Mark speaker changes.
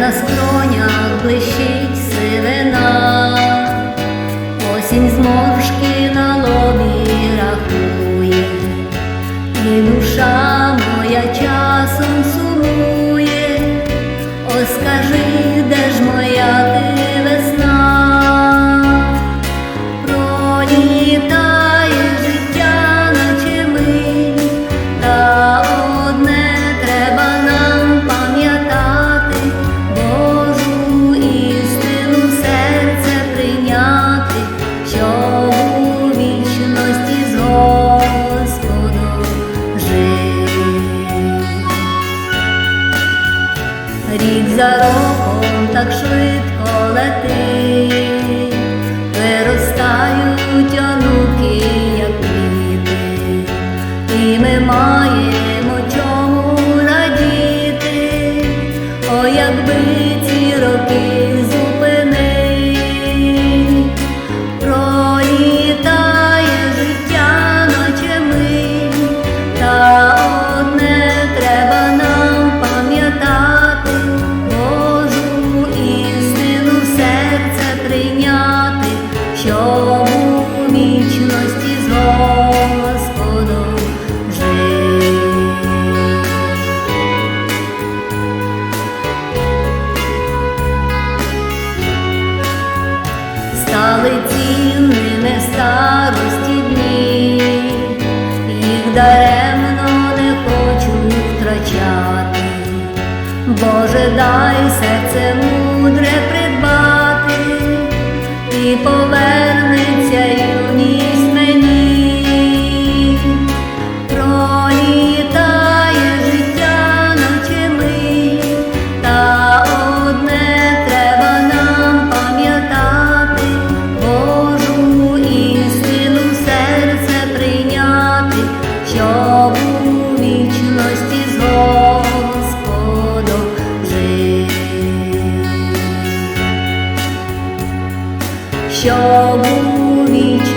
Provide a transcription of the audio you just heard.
Speaker 1: На скронях блищить рік за роком так швидко летить, виростають онуки, як діти, і ми маємо чому радіти, о, якби ці роки. стали цінними в старості дні, їх даремно не хочу втрачати, Боже, дай серце мудре. Şavun için